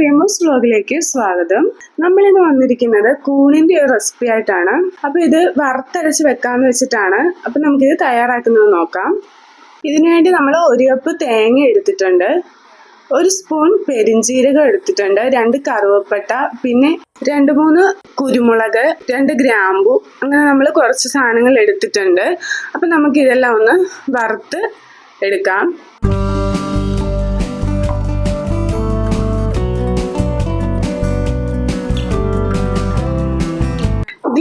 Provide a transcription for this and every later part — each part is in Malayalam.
റിയമോസ് വ്ലോഗിലേക്ക് സ്വാഗതം. നമ്മൾ ഇന്ന് വന്നിരിക്കുന്നത് കൂണിന്റെ ഒരു റെസിപ്പി ആയിട്ടാണ്. അപ്പൊ ഇത് വറുത്തരച്ച് വെക്കാന്ന് വെച്ചിട്ടാണ്. അപ്പൊ ഇത് തയ്യാറാക്കുന്നത് നോക്കാം. ഇതിനുവേണ്ടി നമ്മൾ ഒരു കപ്പ് തേങ്ങ എടുത്തിട്ടുണ്ട്. ഒരു സ്പൂൺ പെരിഞ്ചീരകം എടുത്തിട്ടുണ്ട്. രണ്ട് കറുവപ്പട്ട പിന്നെ രണ്ട് മൂന്ന് കുരുമുളക് രണ്ട് ഗ്രാമ്പു അങ്ങനെ നമ്മൾ കുറച്ച് സാധനങ്ങൾ എടുത്തിട്ടുണ്ട്. അപ്പം നമുക്ക് ഇതെല്ലാം ഒന്ന് വറുത്ത് എടുക്കാം.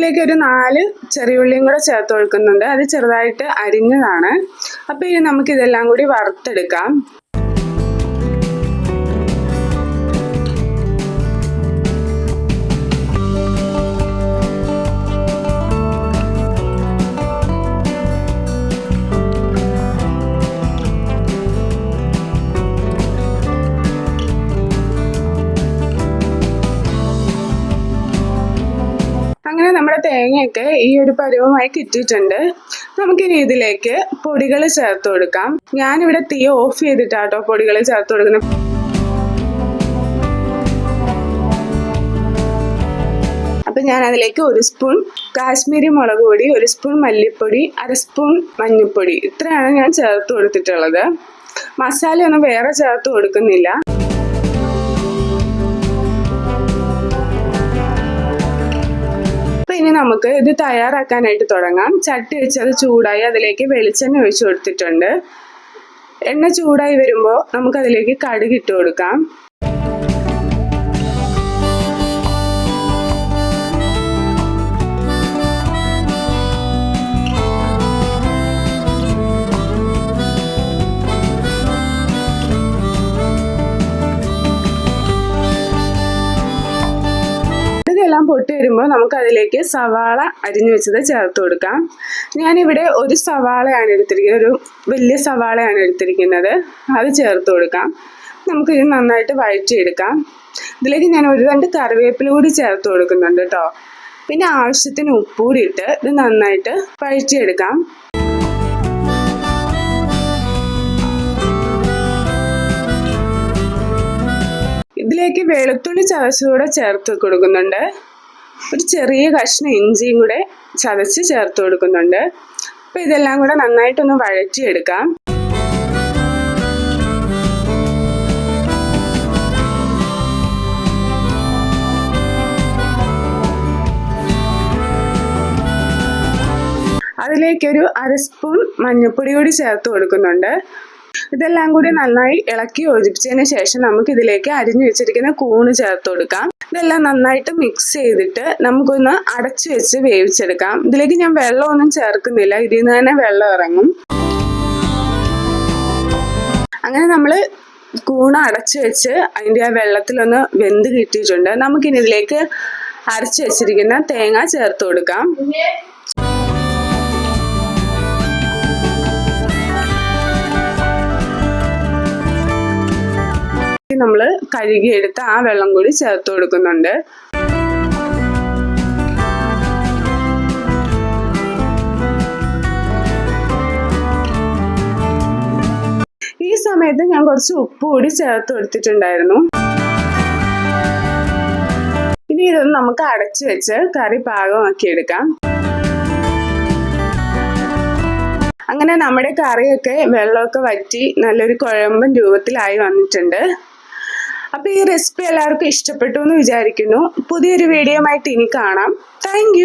ഇതിലേക്ക് ഒരു നാല് ചെറിയുള്ളിയും കൂടെ ചേർത്ത് കൊടുക്കുന്നുണ്ട് അത് ചെറുതായിട്ട് അരിഞ്ഞതാണ്. അപ്പോൾ ഇനി നമുക്ക് ഇതെല്ലാം കൂടി വറുത്തെടുക്കാം. തേങ്ങയൊക്കെ ഈ ഒരു പരുവമായി കിട്ടിയിട്ടുണ്ട് നമുക്കിനി ഇതിലേക്ക് പൊടികൾ ചേർത്ത് കൊടുക്കാം. ഞാനിവിടെ തീ ഓഫ് ചെയ്തിട്ടാട്ടോ പൊടികൾ ചേർത്ത് കൊടുക്കുന്നത്. അപ്പം ഞാൻ അതിലേക്ക് ഒരു സ്പൂൺ കാശ്മീരി മുളക് പൊടി ഒരു സ്പൂൺ മല്ലിപ്പൊടി അര സ്പൂൺ മഞ്ഞൾപ്പൊടി. ഇത്രയാണ് ഞാൻ ചേർത്ത് കൊടുത്തിട്ടുള്ളത്. മസാലയൊന്നും വേറെ ചേർത്ത് കൊടുക്കുന്നില്ല. നമുക്ക് ഇത് തയ്യാറാക്കാനായിട്ട് തുടങ്ങാം. ചട്ടി വെച്ച് അത് ചൂടായി അതിലേക്ക് വെളിച്ചെണ്ണ ഒഴിച്ചു കൊടുത്തിട്ടുണ്ട്. എണ്ണ ചൂടായി വരുമ്പോൾ നമുക്കതിലേക്ക് കടുക് ഇട്ട് കൊടുക്കാം. എല്ലാം പൊട്ടി വരുമ്പോൾ നമുക്ക് അതിലേക്ക് സവാള അരിഞ്ഞു വെച്ചത് ചേർത്ത് കൊടുക്കാം. ഞാനിവിടെ ഒരു സവാളയാണ് എടുത്തിരിക്കുന്നത് ഒരു വലിയ സവാളയാണ് എടുത്തിരിക്കുന്നത്. അത് ചേർത്ത് കൊടുക്കാം. നമുക്ക് ഇത് നന്നായിട്ട് വഴറ്റിയെടുക്കാം. ഇതിലേക്ക് ഞാൻ ഒരു രണ്ട് കറിവേപ്പില കൂടി ചേർത്ത് കൊടുക്കുന്നുണ്ട് കേട്ടോ പിന്നെ ആവശ്യത്തിന് ഉപ്പൂടി ഇട്ട് ഇത് നന്നായിട്ട് വഴറ്റിയെടുക്കാം. ഇതിലേക്ക് വെളുത്തുള്ളി ചതച്ചതൂടെ ചേർത്ത് കൊടുക്കുന്നുണ്ട്. ഒരു ചെറിയ കഷ്ണം ഇഞ്ചിയും കൂടെ ചതച്ച് ചേർത്ത് കൊടുക്കുന്നുണ്ട്. അപ്പോൾ ഇതെല്ലാം കൂടെ നന്നായിട്ടൊന്ന് വഴറ്റിയെടുക്കാം. അതിലേക്കൊരു അര സ്പൂൺ മഞ്ഞൾപ്പൊടി കൂടി ചേർത്ത് കൊടുക്കുന്നുണ്ട്. ഇതെല്ലാം കൂടി നന്നായി ഇളക്കി യോജിപ്പിച്ചതിന് ശേഷം നമുക്ക് ഇതിലേക്ക് അരിഞ്ഞു വെച്ചിരിക്കുന്ന കൂണ് ചേർത്ത് കൊടുക്കാം. ഇതെല്ലാം നന്നായിട്ട് മിക്സ് ചെയ്തിട്ട് നമുക്കൊന്ന് അടച്ചു വെച്ച് വേവിച്ചെടുക്കാം. ഇതിലേക്ക് ഞാൻ വെള്ളമൊന്നും ചേർക്കുന്നില്ല. ഇതിൽ നിന്ന് തന്നെ വെള്ളം ഇറങ്ങും. അങ്ങനെ നമ്മൾ കൂണ് അടച്ചു വെച്ച് അതിന്റെ ആ വെള്ളത്തിലൊന്ന് വെന്ത് കിട്ടിയിട്ടുണ്ട്. നമുക്കിനി ഇതിലേക്ക് അരച്ചു വെച്ചിരിക്കുന്ന തേങ്ങ ചേർത്ത് കൊടുക്കാം. നമ്മൾ കഴുകിയെടുത്ത് ആ വെള്ളം കൂടി ചേർത്ത് കൊടുക്കുന്നുണ്ട്. ഈ സമയത്ത് ഞാൻ കുറച്ച് ഉപ്പ് കൂടി ചേർത്ത് കൊടുത്തിട്ടുണ്ടായിരുന്നു. ഇനി ഇതൊന്ന് നമുക്ക് അടച്ചു വെച്ച് കറി പാകമാക്കി എടുക്കാം. അങ്ങനെ നമ്മുടെ കറിയൊക്കെ വെള്ളമൊക്കെ വറ്റി നല്ലൊരു കുഴമ്പൻ രൂപത്തിലായി വന്നിട്ടുണ്ട്. അപ്പോൾ ഈ റെസിപ്പി എല്ലാവർക്കും ഇഷ്ടപ്പെട്ടു എന്ന് വിചാരിക്കുന്നു. പുതിയൊരു വീഡിയോ ആയിട്ട് ഇനി കാണാം. താങ്ക്